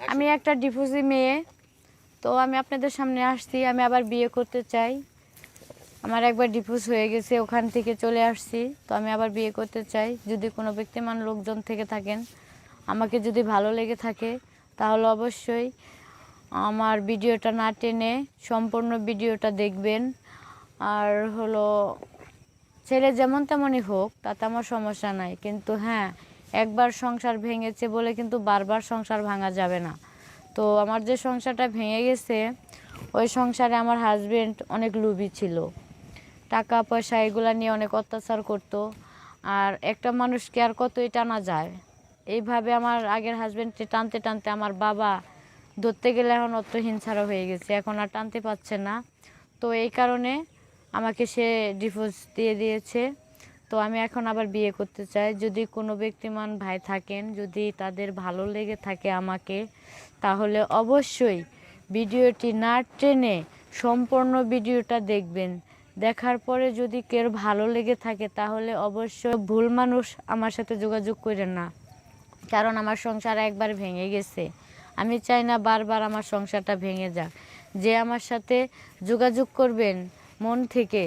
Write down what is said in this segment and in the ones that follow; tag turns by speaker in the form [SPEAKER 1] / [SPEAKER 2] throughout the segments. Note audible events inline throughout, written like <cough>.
[SPEAKER 1] আমি একটা ডিভোর্সি মেয়ে, তো আমি আপনাদের সামনে আসছি, আমি আবার বিয়ে করতে চাই। আমার একবার ডিভোর্স হয়ে গেছে, ওখান থেকে চলে আসছি, তো আমি আবার বিয়ে করতে চাই। যদি কোনো ব্যক্তিমান লোকজন থেকে থাকেন, আমাকে যদি ভালো লেগে থাকে, তাহলে অবশ্যই আমার ভিডিওটা না টেনে সম্পূর্ণ ভিডিওটা দেখবেন। আর হলো, ছেলে যেমন তেমনই হোক, তাতে আমার সমস্যা নাই। কিন্তু হ্যাঁ একবার সংসার ভেঙেছে বলে কিন্তু বারবার সংসার ভাঙা যাবে না। তো আমার যে সংসারটা ভেঙে গেছে, ওই সংসারে আমার হাজবেন্ড অনেক লুবি ছিল। টাকা, পয়সা এগুলো নিয়ে অনেক অত্যাচার করতো। আর একটা মানুষকে আর কতই টানা যায়। এইভাবে আমার আগের হাজবেন্ডকে টানতে টানতে আমার বাবা ধরতে গেলে এখন অত হিংসারও হয়ে গেছে। এখন আর টানতে পারছে না। তো এই কারণে আমাকে সে ডিভোর্স দিয়ে দিয়েছে। তো আমি এখন আবার বিয়ে করতে চাই। যদি কোনো ব্যক্তিমান ভাই থাকেন, যদি তাদের ভালো লেগে থাকে আমাকে, তাহলে অবশ্যই ভিডিওটি না টেনে সম্পূর্ণ ভিডিওটা দেখবেন। দেখার পরে যদি কেউ ভালো লেগে থাকে, তাহলে অবশ্যই ভুল মানুষ আমার সাথে যোগাযোগ করেন না। কারণ আমার সংসার একবার ভেঙে গেছে। আমি চাই না বারবার আমার সংসারটা ভেঙে যাক। যে আমার সাথে যোগাযোগ করবেন মন থেকে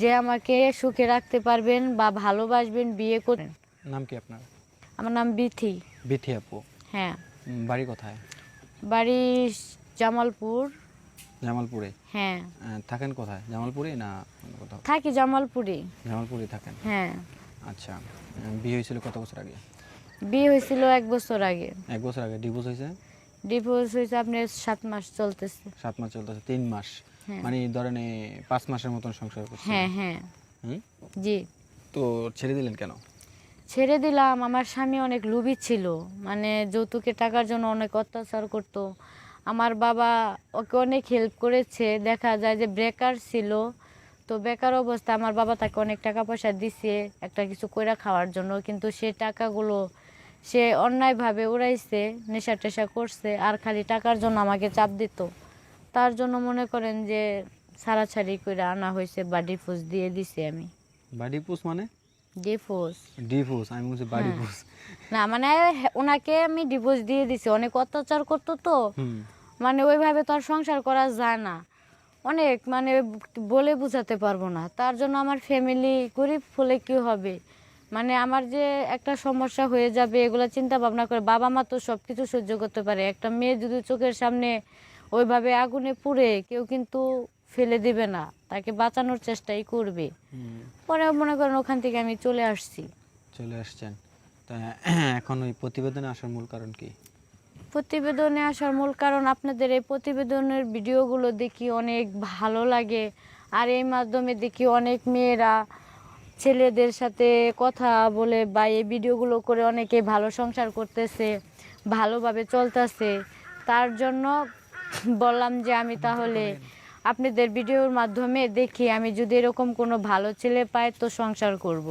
[SPEAKER 1] যে আমাকে সুখে রাখতে পারবেন বা ভালোবাসবেন বিয়ে করেন
[SPEAKER 2] নাম কি আপনার?
[SPEAKER 1] আমার নাম বিথি।
[SPEAKER 2] বিথি আপু।
[SPEAKER 1] হ্যাঁ।
[SPEAKER 2] বাড়ি কোথায়?
[SPEAKER 1] বাড়ি জামালপুর।
[SPEAKER 2] জামালপুরে?
[SPEAKER 1] হ্যাঁ।
[SPEAKER 2] থাকেন কোথায়? জামালপুরে না কোথাও?
[SPEAKER 1] থাকি জামালপুরে।
[SPEAKER 2] জামালপুরে থাকেন?
[SPEAKER 1] হ্যাঁ।
[SPEAKER 2] আচ্ছা বিয়ে হয়েছিল কত বছর আগে?
[SPEAKER 1] বিয়ে হয়েছিল এক বছর আগে।
[SPEAKER 2] এক বছর আগে ডিভোর্স হয়েছে?
[SPEAKER 1] ডিভোর্স হয়েছে আপনার সাত মাস চলতেছে।
[SPEAKER 2] সাত মাস চলতেছে তিন মাস।
[SPEAKER 1] হ্যাঁ।
[SPEAKER 2] মানে ধরেন পাঁচ মাসের মতন সংসার করছে
[SPEAKER 1] হ্যাঁ হ্যাঁ। জি।
[SPEAKER 2] তো ছেড়ে দিলেন কেন?
[SPEAKER 1] ছেড়ে দিলাম আমার স্বামী অনেক লুবি ছিল। মানে যৌতুকের টাকার জন্য অনেক অত্যাচার করত। আমার বাবা ওকে অনেক হেল্প করেছে। দেখা যায় যে বেকার ছিল। তো বেকার অবস্থা আমার বাবা তাকে অনেক টাকা পয়সা দিছে একটা কিছু কইরা খাওয়ার জন্য। কিন্তু সে টাকাগুলো সে অন্যায়ভাবে উড়াইছে নেশা টেশা করছে আর খালি টাকার জন্য আমাকে চাপ দিত। তার জন্য মনে করেন যে ছাড়াছাড়ি করে আনা হয়েছে বা ডিফোর্স দিয়ে দিছি আমি।
[SPEAKER 2] বাড়ি পুষ মানে?
[SPEAKER 1] ডিফোর্স
[SPEAKER 2] ডিভোর্স আমি বলছি বাড়ি
[SPEAKER 1] হ্যাঁ। না মানে ওনাকে আমি ডিভোর্স দিয়ে দিছি। অনেক অত্যাচার করতো তো। মানে ওইভাবে তো আর সংসার করা যায় না। অনেক মানে বলে বোঝাতে পারব না। তার জন্য আমার ফ্যামিলি গরিব হলে কি হবে? মানে আমার যে একটা সমস্যা হয়ে যাবে এগুলো চিন্তা ভাবনা করে বাবা মা তো সব কিছু সহ্য করতে পারে। একটা মেয়ে যদি চোখের সামনে ওইভাবে আগুনে পুড়ে কেউ কিন্তু ফেলে দিবে না। তাকে বাঁচানোর চেষ্টাই করবে। পরে মনে করেন ওখান থেকে আমি চলে আসছি।
[SPEAKER 2] চলে আসছেন। তা <clears throat> এখন ওই প্রতিবেদনে আসার মূল কারণ কি?
[SPEAKER 1] প্রতিবেদনে আসার মূল কারণ আপনাদের এই প্রতিবেদনের ভিডিওগুলো দেখি অনেক ভালো লাগে। আর এই মাধ্যমে দেখি অনেক মেয়েরা ছেলেদের সাথে কথা বলে বা এই ভিডিওগুলো করে অনেকে ভালো সংসার করতেছে, ভালোভাবে চলতেছে, তার জন্য বললাম যে আমি তাহলে আপনাদের ভিডিওর মাধ্যমে দেখি আমি যদি এরকম কোনো ভালো ছেলে পাই তো সংসার করব।